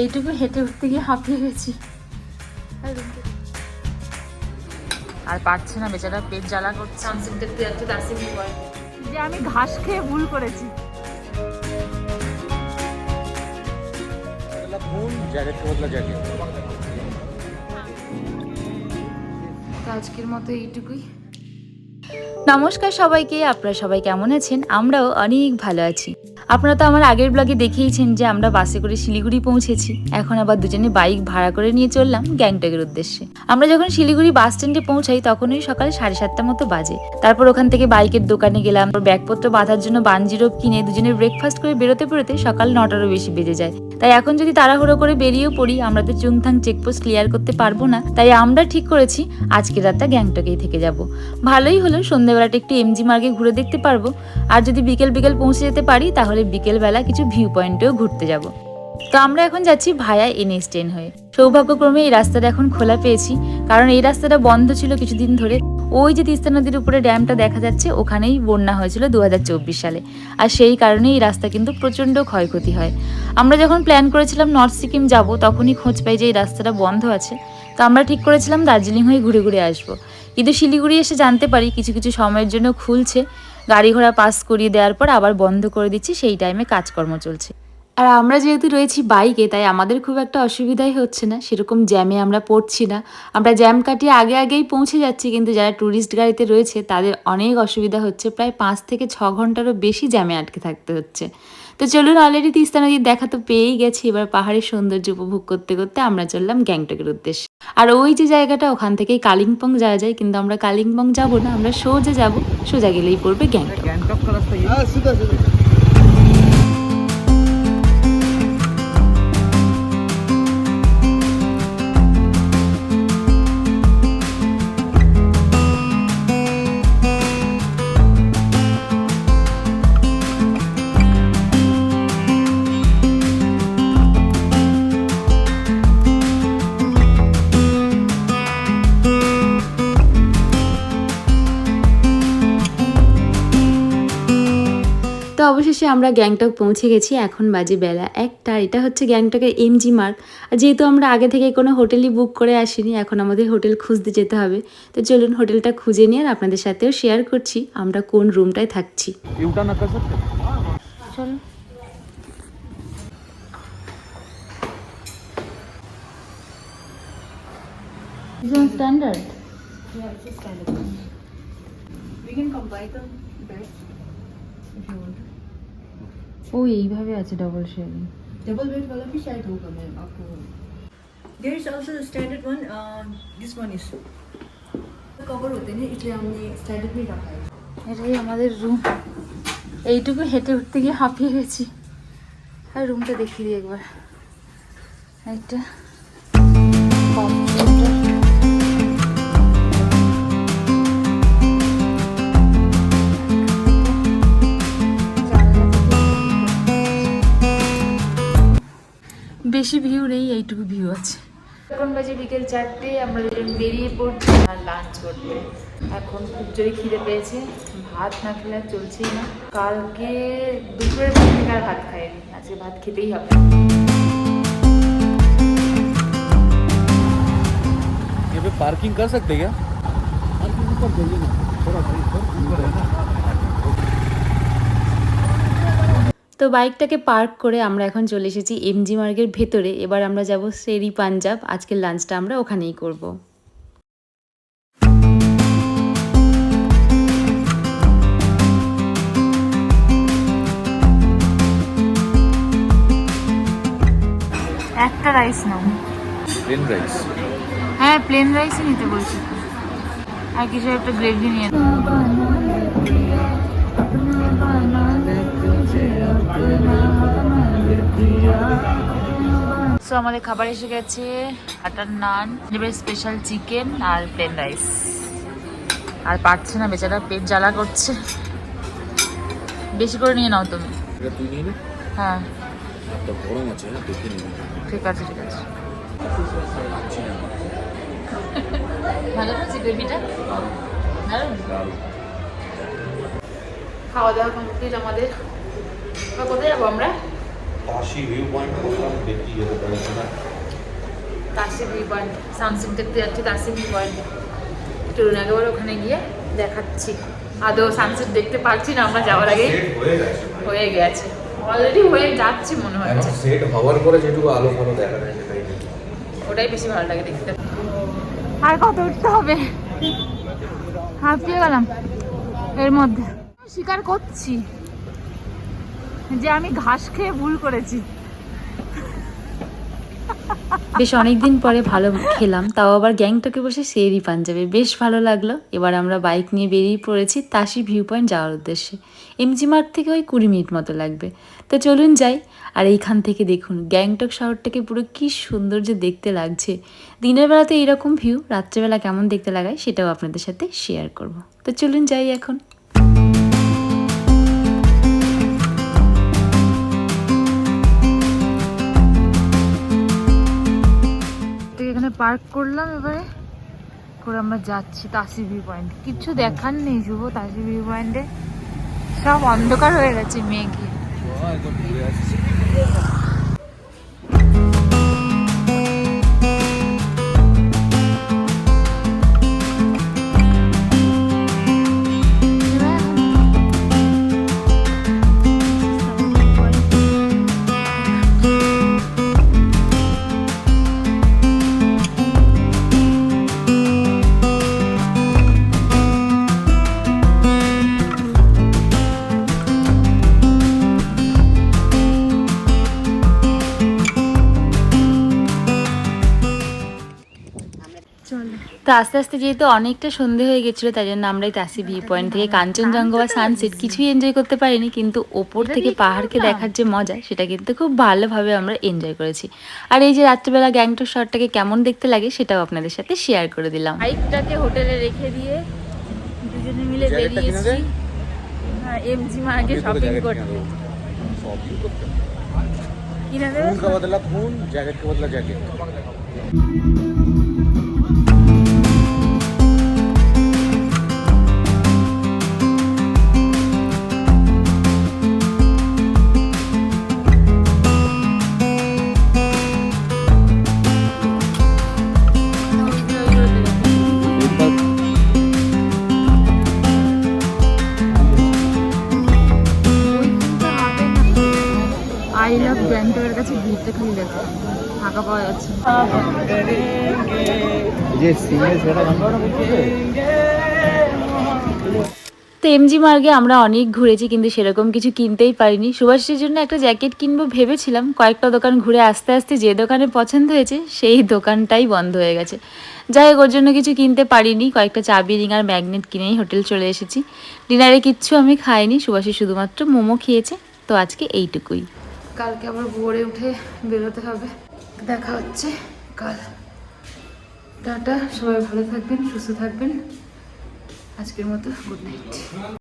এইটুকু হেঁটে উঠতে গিয়ে হাঁপিয়ে গেছি। আর পারছে না বেচারা পেট জ্বালা করছে। যে আমি ঘাস খেয়ে ভুল করেছি। আজকের মতো এইটুকুই। নমস্কার সবাইকে, আপনারা সবাই কেমন আছেন? আমরাও অনেক ভালো আছি। আপনারা তো আমার আগের ব্লগে দেখেইছেন যে আমরা বাসে করে শিলিগুড়ি পৌঁছেছি। এখন আবার দুজনে বাইক ভাড়া করে নিয়ে চললাম গ্যাংটকের উদ্দেশ্যে। আমরা যখন শিলিগুড়ি বাস স্ট্যান্ডে পৌঁছাই, তখনই সকাল সাড়ে সাতটা মতো বাজে। তারপর ওখান থেকে বাইকের দোকানে গেলাম ব্যাগপত্র বাঁধার জন্য বানজিরোপ কিনে দুজনে ব্রেকফাস্ট করে বেরোতে বেরোতে সকাল নটারও বেশি বেজে যায়। তাই এখন যদি তাড়াহুড়ো করে বেরিয়েও পড়ি, আমরা তো চুংথাং চেকপোস্ট ক্লিয়ার করতে পারব না। তাই আমরা ঠিক করেছি আজকে রাতটা গ্যাংটকেই থেকে যাব। ভালোই হলো সন্ধ্যেবেলাটা একটু এমজি মার্গে ঘুরে দেখতে পারব। আর যদি বিকেল বিকেল পৌঁছে যেতে পারি, তাহলে বিকেলবেলা কিছু ভিউ পয়েন্টেও ঘুরতে যাব। তো আমরা এখন যাচ্ছি ভায়া এনএস টেন হয়ে। সৌভাগ্যক্রমে এই রাস্তাটা এখন খোলা পেয়েছি। কারণ এই রাস্তাটা বন্ধ ছিল কিছুদিন ধরে। ওই যে তিস্তা নদীর উপরে ড্যামটা দেখা যাচ্ছে, ওখানেই বন্যা হয়েছিল দু হাজার চব্বিশ সালে। আর সেই কারণে এই রাস্তা কিন্তু প্রচণ্ড ক্ষয়ক্ষতি হয়। আমরা যখন প্ল্যান করেছিলাম নর্থ সিকিম যাব, তখনই খোঁজ পাই যে এই রাস্তাটা বন্ধ আছে। তো আমরা ঠিক করেছিলাম দার্জিলিং হয়ে ঘুরে ঘুরে আসব। কিন্তু শিলিগুড়ি এসে জানতে পারি কিছু কিছু সময়ের জন্য খুলছে। গাড়ি ঘোড়া পাস করিয়ে দেওয়ার পর আবার বন্ধ করে দিচ্ছি, সেই টাইমে কাজকর্ম চলছে। আর আমরা যেহেতু রয়েছি বাইকে তাই আমাদের খুব একটা অসুবিধাই হচ্ছে না। সেরকম জ্যামে আমরা পড়ছি না। আমরা জ্যাম কাটিয়ে আগে আগেই পৌঁছে যাচ্ছি, কিন্তু যারা ট্যুরিস্ট গাড়িতে রয়েছে, তাদের অনেক অসুবিধা হচ্ছে। প্রায় পাঁচ থেকে ছ ঘন্টারও বেশি জ্যামে আটকে থাকতে হচ্ছে। তো চলুন অলরেডি তিস্তা নদীর দেখা তো পেয়েই গেছি। এবার পাহাড়ের সৌন্দর্য উপভোগ করতে করতে আমরা চললাম গ্যাংটকের উদ্দেশ্যে। আর ওই যে জায়গাটা ওখান থেকেই কালিম্পং যাওয়া যায়। কিন্তু আমরা কালিম্পং যাব না আমরা সোজা যাব। সোজা গেলেই পড়বে গ্যাংটক। অবশেষে আমরা গ্যাংটক পৌঁছে গেছি এখন বাজে বেলা একটা। এটা হচ্ছে গ্যাংটকের এমজি মার্ক আর যেহেতু আমরা আগে থেকে কোনো হোটেলই বুক করে আসিনি এখন আমাদের হোটেল খুঁজতে যেতে হবে। তো চলুন হোটেলটা খুঁজে নিয়ে আর আপনাদের সাথেও শেয়ার করছি আমরা কোন রুমটায় থাকছি। Yeah, it's a standard. We can combine the beds if you want. ও এইভাবে আছে ডবল শেয়ারিং Double bed वाला भी शायद होगा मैम आपको There is also the standard one. Uh, this one is cover होते हैं ना इसलिए हमने standard में रखा है এটাই আমাদের রুম এইটুকু হেঁটে উঠতে গিয়ে হাঁপিয়ে গেছি আর রুমটা দেখিয়ে দিই একবার একটা কম্পিউটার বেশি ভিউ নেই এইটুকু ভিউ আছে এখন বাজে বিকেল চারটে আমরা দুজন বেরিয়ে পড়ছি আর লাঞ্চ করতে এখন খুব জোরে খিদে পেয়েছে ভাত না খেলে আর চলছেই না কালকে দুপুরের পর থেকে আর ভাত খাইনি আজকে ভাত খেতেই হবে यहाँ पे पार्किंग कर सकते क्या पार्किंग ऊपर जाइए ना थोड़ा ऊपर তো বাইকটাকে পার্ক করে আমরা এখন চলে এসেছি এমজি মার্গের ভেতরে। এবার আমরা যাব শেরি পাঞ্জাব। আজকের লাঞ্চটা আমরা ওখানেই করব। একটা রাইস নাও। প্লেন রাইস হ্যাঁ প্লেন রাইসই নিতে বলছি। আর কিছু একটা গ্রেভি নিয়ে সো আমাদের খাবার এসে গেছে। আটার নান এবার স্পেশাল চিকেন আর প্লেন রাইস আর পারছে না বেচারা পেট জ্বালা করছে। বেশি করে নিয়ে নাও তুমি। হ্যাঁ। হ্যাঁ ঠিক আছে ঠিক আছে। ভালো লাগছে গ্রেভিটা খাওয়া দাওয়া কমপ্লিট আমাদের। কোথায় যাব আমরা? তাশি ভিউ পয়েন্ট করলাম দেখি যেতে পারে কিনা তাসি ভিউ পয়েন্ট সানসেট দেখতে যাচ্ছি তাসি ভিউ পয়েন্ট চলুন একেবারে ওখানে গিয়ে দেখাচ্ছি। আদৌ সানসেট দেখতে পাচ্ছি না আমরা যাওয়ার আগে হয়ে গেছে হয়ে গেছে। অলরেডি হয়ে যাচ্ছে মনে হচ্ছে সেট হওয়ার পরে যেটুকু আলো ফালো দেখা যায় সেটাই। ওটাই বেশি ভালো লাগে দেখতে। আর কত উঠতে হবে? হাঁপিয়ে গেলাম এর মধ্যে। স্বীকার করছি। যে আমি ঘাস খেয়ে ভুল করেছি। বেশ অনেকদিন পরে ভালো খেলাম, তাও আবার গ্যাংটকে বসে সেরি পাঞ্জাবে বেশ ভালো লাগল। এবার আমরা বাইক নিয়ে বেরিয়ে পড়েছি তাসি ভিউ পয়েন্ট যাওয়ার উদ্দেশ্যে। এমজি মার্গ থেকে ওই কুড়ি মিনিট মতো লাগবে। তো চলুন যাই, আর এইখান থেকে দেখুন, গ্যাংটক শহরটাকে পুরো কি সুন্দর যে দেখতে লাগছে। দিনের বেলাতে এইরকম ভিউ রাত্রেবেলা কেমন দেখতে লাগায় সেটাও আপনাদের সাথে শেয়ার করব। তো চলুন যাই এখন। পার্ক করলাম এবারে। করে আমরা যাচ্ছি তাসি ভিউ পয়েন্ট কিছু দেখার নেই শুভ তাসি ভিউ পয়েন্টে সব অন্ধকার হয়ে গেছে মেঘে। তো আস্তে আস্তে যেহেতু অনেকটা সন্ধে হয়ে গেছিল তাই জন্য আমরা এই তাসি ভিউ পয়েন্ট থেকে কাঞ্চনজঙ্ঘা বা সানসেট কিছুই এনজয় করতে পারিনি কিন্তু ওপর থেকে পাহাড়কে দেখার যে মজা সেটা কিন্তু খুব ভালোভাবে আমরা এনজয় করেছি। আর এই যে রাত্রিবেলা গ্যাংটক শহরটাকে কেমন দেখতে লাগে সেটাও আপনাদের সাথে শেয়ার করে দিলাম। বাইকটাকে হোটেলে রেখে দিয়ে দুজনে মিলে বেরিয়েছি এমজি মার্কে শপিং করতে কিনে দেবে? খুন জ্যাকেট জ্যাকেট তো এমজি মার্গে আমরা অনেক ঘুরেছি কিন্তু সেরকম কিছু কিনতেই পারিনি। সুভাষের জন্য একটা জ্যাকেট কিনবো ভেবেছিলাম কয়েকটা দোকান ঘুরে আস্তে আস্তে যে দোকানে পছন্দ হয়েছে সেই দোকানটাই বন্ধ হয়ে গেছে। যাই হোক ওর জন্য কিছু কিনতে পারিনি কয়েকটা চাবি রিং আর ম্যাগনেট কিনেই হোটেল চলে এসেছি। ডিনারে কিচ্ছু আমি খাইনি সুভাষী শুধুমাত্র মোমো খেয়েছে তো আজকে এইটুকুই। কালকে আবার ভোরে উঠে বেরোতে হবে। দেখা হচ্ছে কাল। টাটা, সবাই ভালো থাকবেন, সুস্থ থাকবেন। আজকের মতো গুড নাইট